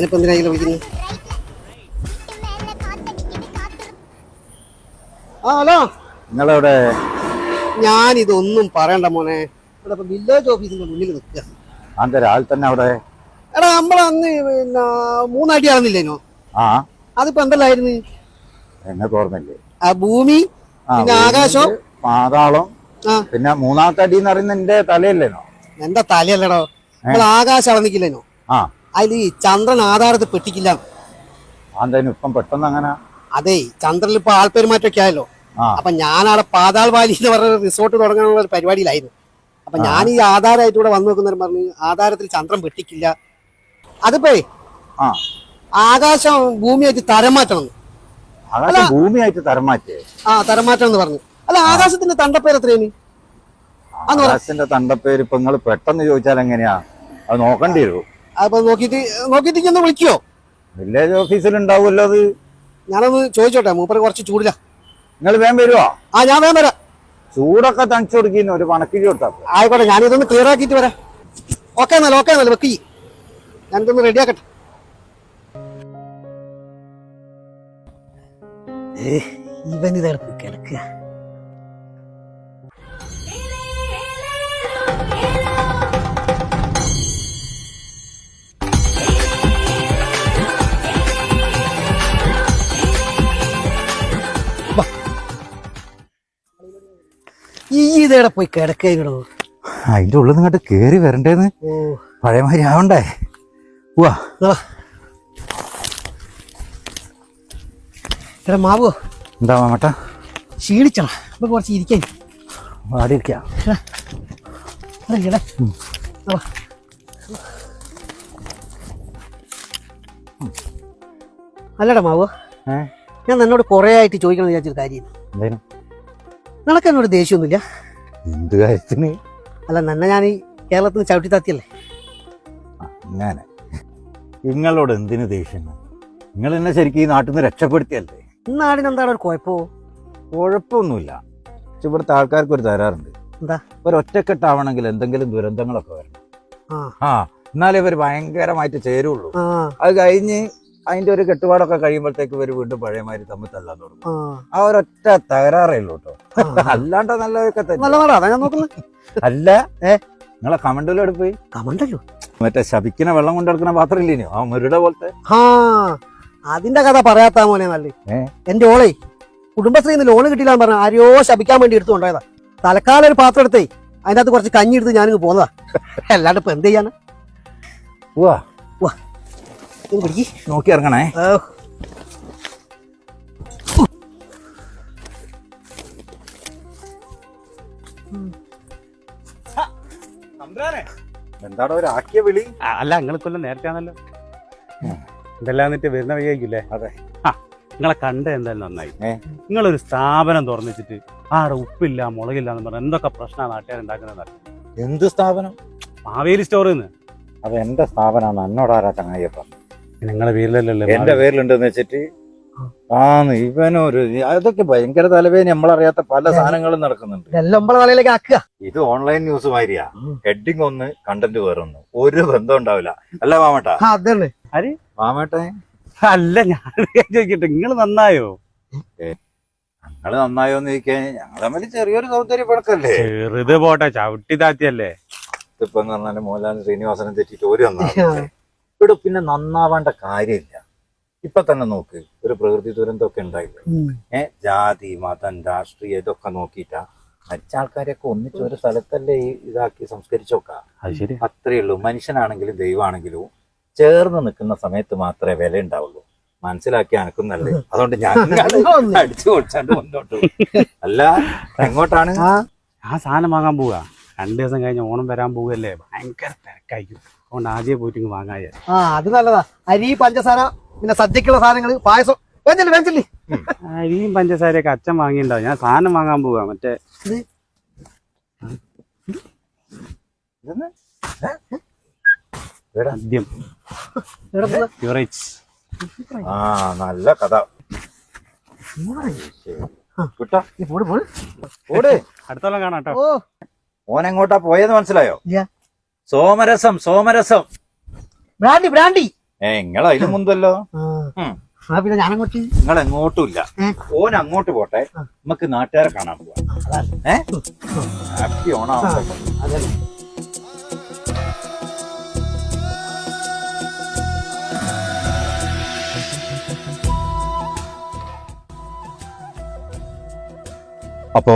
അതിനിപ്പോ എന്തിനാ ഇതിൽ വിളിക്കുന്നത് ആ ഹലോ. നിങ്ങളവിടെ ഞാൻ ഇതൊന്നും പറയണ്ട മോനെ. ഇവിടെ ഇപ്പൊ വില്ലേജ് ഓഫീസിന്റെ മുന്നിൽ നിൽക്കുക അന്ത രാവിലെ തന്നെ അവിടെ? എടാ നമ്മളന്ന് പിന്നെ മൂന്നടി ആണെന്നില്ലേനോ ആ. അതിപ്പോ എന്തല്ലായിരുന്നു? എന്നെ തോർന്നില്ലേ ആ ഭൂമി പിന്നെ ആകാശം. പാതാളം ആ. പിന്നെ മൂന്നാമത്തെ അടി എന്ന് പറയുന്ന എന്റെ തലയല്ലേനോ എന്റെ തലയല്ലടോ? നമ്മൾ ആകാശം അളന്നിക്കില്ലേനോ ആ. അതിൽ ഈ ചന്ദ്രൻ ആധാരത്തിൽ പെട്ടിക്കില്ല. അന്തേനും ഇപ്പം പെട്ടെന്ന് അങ്ങനെ അതെ ചന്ദ്രനിൽ ഇപ്പൊ ആൾപ്പെരുമാറ്റമൊക്കെ ആയല്ലോ. ആ. അപ്പൊ ഞാനവിടെ പാതാൾ വാലി എന്ന് പറഞ്ഞ റിസോർട്ട് തുടങ്ങാനുള്ള ഒരു പരിപാടിയിലായിരുന്നു. അപ്പൊ ഞാൻ ഈ ആധാരമായിട്ട് ഇവിടെ വന്നു നോക്കുന്നവർ പറഞ്ഞു ആധാരത്തിൽ ചന്ദ്രൻ വെട്ടിക്കില്ല അതിപ്പോ ആ. ആകാശം ഭൂമിയായിട്ട് തരം മാറ്റണം എന്ന്. ഭൂമിയായിട്ട് തരം മാറ്റേ ആ തരം മാറ്റണം എന്ന് പറഞ്ഞു. അല്ല ആകാശത്തിന്റെ തണ്ടപ്പേര് എത്രയാണ്? അന്ന് പറ ആകാശത്തിന്റെ തണ്ടപ്പേര് ഇപ്പൊ നിങ്ങൾ പെട്ടെന്ന് ചോദിച്ചാൽ എങ്ങനെയാ? അത് നോക്കേണ്ടി വരും. അപ്പൊ നോക്കിയിട്ട് നോക്കിയിട്ട് ഒന്ന് വിളിക്കോ. വില്ലേജ് ഓഫീസിൽ ഉണ്ടാവുമല്ലോ അത്. ഞാനൊന്ന് ചോദിച്ചോട്ടെ മൂപ്പര് കുറച്ച് ചൂടില്ല നിങ്ങൾ വേഗം വരുവോ? ആ ഞാൻ വേഗം വരാം. ചൂടൊക്കെ തണിച്ചു കൊടുക്കുന്ന ഒരു പണക്കിരി കൊടുത്താ പോരെ. ആയിക്കോട്ടെ ഞാനിതൊന്ന് ക്ലിയർ ആക്കിയിട്ട് വരാം. ഓക്കെ എന്നാലും ഓക്കെ എന്നാലും വെക്കി. ഞാനിതൊന്ന് റെഡിയാക്കട്ടെ ഇവൻ ഇതെടുത്ത് കിടക്കുക. ഈ ഇതേടെ പോയി കിടക്കോ അതിന്റെ ഉള്ളിൽ നിങ്ങോട്ട് കേറി വരണ്ടേന്ന്? പഴയമാതിരി ആവണ്ടേ. എടാ മാവോ. എന്താ മാമട്ട? ക്ഷീണിച്ചണ അപ്പൊ കുറച്ച് ഇരിക്കാൻ. ആടി ഇരിക്കാം. ഇറങ്ങിയടാ. ആ. വാ. അല്ലടാ മാവോ. ഞാൻ നിന്നോട് കുറെ ആയിട്ട് ചോദിക്കണം വിചാരിച്ചൊരു കാര്യം നിനക്ക് എന്നോട് ദേഷ്യമൊന്നുമില്ല. എന്ത് കാര്യത്തിന്? അല്ല നന്നെ ഞാൻ ഈ കേരളത്തിൽ നിന്ന് ചവിട്ടി താത്തിയല്ലേ? അങ്ങനെ നിങ്ങളോട് എന്തിനു ദേഷ്യം? നിങ്ങൾ എന്നെ ശരിക്കും ഈ നാട്ടിൽ നിന്ന് രക്ഷപ്പെടുത്തിയല്ലേ? നാടിന് എന്താണ് ഒരു കുഴപ്പമോ കുഴപ്പമൊന്നുമില്ല. പക്ഷെ ഇവിടുത്തെ ആൾക്കാർക്ക് ഒരു തരാറുണ്ട് എന്താ? ഒരു ഒറ്റക്കെട്ടാവണമെങ്കിൽ എന്തെങ്കിലും ദുരന്തങ്ങളൊക്കെ വരണം. ആ. എന്നാലേ ഇവർ ഭയങ്കരമായിട്ട് ചേരുള്ളൂ. അത് കഴിഞ്ഞ് അതിന്റെ ഒരു കെട്ടുപാടൊക്കെ കഴിയുമ്പോഴത്തേക്ക് ഇവർ വീണ്ടും പഴയമാതിരി തമ്മിൽ തള്ളാൻ തുടങ്ങും. ആ ഒരൊറ്റ തകരാറേ ഉള്ളൂ കേട്ടോ. അല്ലാണ്ട് നല്ലതൊക്കെ തന്നെ. നല്ല നാടാ ഞാൻ നോക്കുന്നത് അല്ല. ഏ? നിങ്ങളെ കമണ്ടല്ലോ എടുപ്പ് കമണ്ടല്ലോ മറ്റേ ശപിക്കുന്ന വെള്ളം കൊണ്ടെടുക്കുന്ന പാത്രം ഇല്ലേനോ ആ മുരുടെ പോലത്തെ. ആ അതിന്റെ കഥ പറയാത്ത മോനെ നല്ല എന്റെ ഓളെ കുടുംബശ്രീ നിന്ന് ലോൺ കിട്ടിയില്ല പറഞ്ഞ ആരെയോ ശപിക്കാൻ വേണ്ടി എടുത്തു കൊണ്ടുപോയതാ. തലക്കാലം ഒരു പാത്രം എടുത്തേ. അതിനകത്ത് കുറച്ച് കഞ്ഞി എടുത്ത് ഞാനിങ്ങ് പോന്നതാ. അല്ലാണ്ട് ഇപ്പൊ എന്ത് ചെയ്യാനാ? വാ പിടിക്ക്. നോക്കി ഇറങ്ങണേ. ആക്കിയ വിളി? അല്ല നിങ്ങൾ കൊല്ലം നേരത്തെ ആണല്ലോ. ഇതെല്ലാം എന്നിട്ട് വരുന്ന വഴിയായിരിക്കില്ലേ? അതെ. നിങ്ങളെ കണ്ട എന്തായാലും നന്നായി? നിങ്ങളൊരു സ്ഥാപനം തുറന്നിച്ചിട്ട് ആടെ ഉപ്പില്ല മുളകില്ല എന്ന് പറഞ്ഞ എന്തൊക്കെ പ്രശ്നമാണ് നാട്ടുകാർ ഉണ്ടാക്കുന്നത് എന്ത് സ്ഥാപനം? മാവേലി സ്റ്റോറിൽ നിന്ന് അത് എന്റെ സ്ഥാപനമാണ് എന്നോടാരാ ചങ്ങായിയപ്പ നിങ്ങളെ പേരിലല്ലോ എന്റെ പേരിലുണ്ടെന്ന് വെച്ചിട്ട് ആന്ന് ഇവനൊരു അതൊക്കെ ഭയങ്കര തലവേദന. നമ്മളറിയാത്ത പല സാധനങ്ങളും നടക്കുന്നുണ്ട്. തലയിലേക്ക് ആക്കുക. ഇത് ഓൺലൈൻ ന്യൂസ് മാതിരിയാ. ഹെഡിങ് ഒന്ന് കണ്ടന്റ് വേറൊന്ന്. ഒരു ബന്ധം ഉണ്ടാവില്ല. അല്ല മാമേട്ടാ. മാമേട്ടെ. അല്ല ഞാൻ ചോദിക്കട്ടെ. നിങ്ങൾ നന്നായോ? ഞങ്ങൾ നന്നായോന്ന് ചോദിക്കാൻ ഞങ്ങൾ തമ്മിൽ ചെറിയൊരു സൗന്ദര്യ പഴക്കല്ലേ ചെറുത് പോട്ടെ ചവിട്ടി താത്തിയല്ലേ? ഇതിപ്പോ പറഞ്ഞാൽ മോഹൻലാൽ ശ്രീനിവാസനെ തെറ്റിട്ട് ഒരു നന്നാവില്ലേ ഇവിടെ പിന്നെ നന്നാവേണ്ട കാര്യമില്ല. ഇപ്പൊ തന്നെ നോക്ക് ഒരു പ്രകൃതി ദുരന്തമൊക്കെ ഉണ്ടായില്ലേ? ഏഹ് ഏ ജാതി മതം രാഷ്ട്രീയം ഇതൊക്കെ നോക്കിയിട്ടാ മരിച്ച ആൾക്കാരെയൊക്കെ ഒന്നിച്ച് ഒരു സ്ഥലത്തല്ലേ ഈ ഇതാക്കി സംസ്കരിച്ചോക്കാം അത് ശരി അത്രേ ഉള്ളൂ. മനുഷ്യനാണെങ്കിലും ദൈവമാണെങ്കിലും ചേർന്ന് നിൽക്കുന്ന സമയത്ത് മാത്രമേ വില ഉണ്ടാവുള്ളൂ. മനസ്സിലാക്കി അനക്കുന്നല്ലേ അതുകൊണ്ട് ഞാൻ അടിച്ചു പൊളിച്ചാണ്ട് മുന്നോട്ട്. അല്ല എങ്ങോട്ടാണ്? ആ സാധനം വാങ്ങാൻ പോവുക രണ്ടു ദിവസം കഴിഞ്ഞ ഓണം വരാൻ പോവുകയല്ലേ ഭയങ്കര തിരക്കായിരിക്കും. അതുകൊണ്ട് ആദ്യം പോയിട്ട് വാങ്ങാൻ അത് നല്ലതാ. അരി പഞ്ചസാര പിന്നെ സദ്യക്കുള്ള സാധനങ്ങൾ പായസം. വെഞ്ചല്ലേ വേണ്ടില്ലേ അരിയും പഞ്ചസാരയൊക്കെ അച്ഛൻ വാങ്ങിണ്ടാവും ഞാൻ സാധനം വാങ്ങാൻ പോവാ മറ്റേ? യുറേജ് ആ നല്ല കഥ. അടുത്തോളം കാണാട്ടോ ഓൻ എങ്ങോട്ടാ പോയെന്ന് മനസ്സിലായോ? സോമരസം സോമരസം. Brandy brandy. ഏ നിങ്ങൾ അതിന് മുന്തല്ലോ. പിന്നെ ഞാനങ്ങോട്ട് നിങ്ങൾ എങ്ങോട്ടും ഇല്ല ഓൻ അങ്ങോട്ട് പോട്ടെ. നമുക്ക് നാട്ടുകാരെ കാണാൻ പോവാ. ഏ? ഹാപ്പി അപ്പോ